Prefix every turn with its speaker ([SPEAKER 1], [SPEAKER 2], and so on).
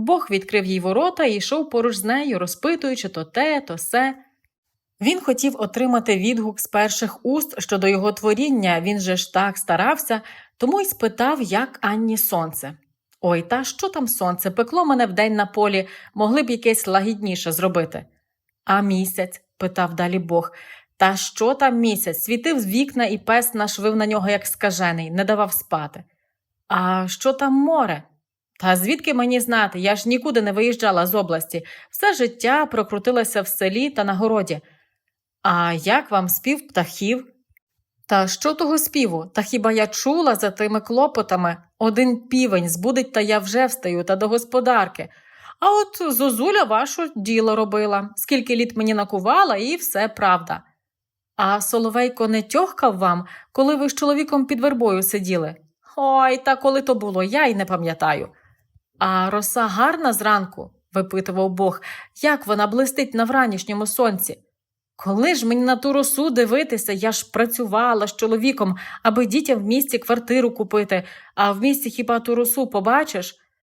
[SPEAKER 1] Бог відкрив їй ворота і йшов поруч з нею, розпитуючи то те, то се. Він хотів отримати відгук з перших уст щодо його творіння, він же ж так старався, тому й спитав, як Анні сонце. Ой, та що там сонце? Пекло мене вдень на полі, могли б якесь лагідніше зробити. А місяць? питав далі Бог. Та що там місяць? Світив з вікна і пес наш вив на нього, як скажений, не давав спати. А що там море? Та звідки мені знати? Я ж нікуди не виїжджала з області. Все життя прокрутилося в селі та на городі. А як вам спів птахів? Та що того співу? Та хіба я чула за тими клопотами? Один півень збудить, та я вже встаю, та до господарки. А от зозуля вашу діло робила, скільки літ мені накувала, і все правда. А Соловейко не тьохкав вам, коли ви з чоловіком під вербою сиділи? Ой, та коли то було, я й не пам'ятаю. А роса гарна зранку, випитував Бог, як вона блистить на вранішньому сонці. Коли ж мені на ту росу дивитися, я ж працювала з чоловіком, аби дітям в місті квартиру купити, а в місті хіба ту росу побачиш?